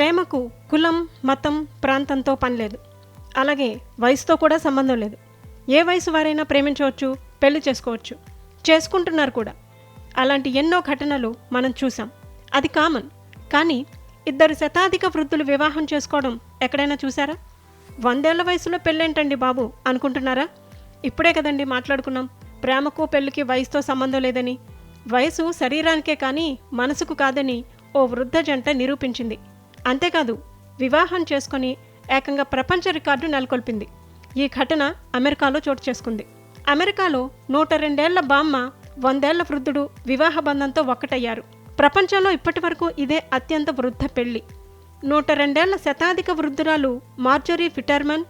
ప్రేమకు కులం మతం ప్రాంతంతో పని లేదు. అలాగే వయసుతో కూడా సంబంధం లేదు. ఏ వయసు వారైనా ప్రేమించవచ్చు పెళ్ళి చేసుకోవచ్చు చేసుకుంటున్నారు కూడా. అలాంటి ఎన్నో ఘటనలు మనం చూసాం అది కామన్. కానీ ఇద్దరు శతాధిక వృద్ధులు వివాహం చేసుకోవడం ఎక్కడైనా చూసారా వందేళ్ళ వయసులో పెళ్ళేంటండి బాబు? అనుకుంటున్నారా? ఇప్పుడే కదండి మాట్లాడుకున్నాం. ప్రేమకు పెళ్ళికి వయసుతో సంబంధం లేదని. వయసు శరీరానికే కానీ మనసుకు కాదని ఓ వృద్ధ జంట నిరూపించింది. అంతేకాదు వివాహం చేసుకొని ఏకంగా ప్రపంచ రికార్డు నెలకొల్పింది. ఈ ఘటన అమెరికాలో చోటు చేసుకుంది. అమెరికాలో నూట రెండేళ్ళ బామ్మ వందేళ్ళ వృద్ధుడు వివాహ బంధంతో ఒక్కటయ్యారు. ప్రపంచంలో ఇప్పటి వరకు ఇదే అత్యంత వృద్ధ పెళ్ళి. నూట రెండేళ్ళ శతాధిక వృద్ధురాలు మార్జరీ ఫిటర్మన్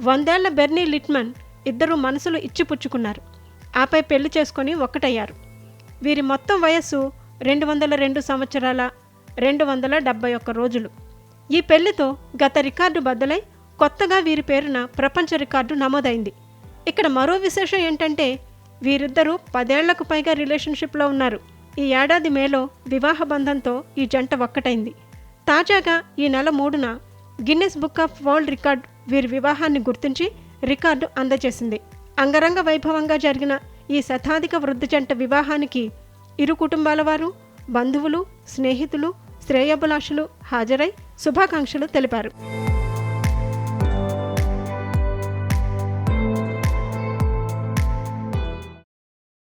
వందేళ్ళ బెర్నీ లిట్మన్ ఇద్దరు మనసులు ఇచ్చిపుచ్చుకున్నారు. ఆపై పెళ్ళి చేసుకొని ఒక్కటయ్యారు. వీరి మొత్తం వయస్సు రెండు వందల రెండు సంవత్సరాల రెండు వందల డెబ్బై ఒక్క రోజులు. ఈ పెళ్ళితో గత రికార్డు బద్దలై కొత్తగా వీరి పేరున ప్రపంచ రికార్డు నమోదైంది. ఇక్కడ మరో విశేషం ఏంటంటే వీరిద్దరూ పదేళ్ళకు పైగా రిలేషన్షిప్లో ఉన్నారు. ఈ ఏడాది మేలో వివాహ బంధంతో ఈ జంట ఒక్కటైంది. తాజాగా ఈ నెల మూడున Guinness book of world record వీరి వివాహాన్ని గుర్తించి రికార్డు అందజేసింది. అంగరంగ వైభవంగా జరిగిన ఈ శతాధిక వృద్ధ జంట వివాహానికి ఇరు కుటుంబాల వారు బంధువులు స్నేహితులు శ్రేయాభిలాషులు హాజరై శుభాకాంక్షలు తెలిపారు.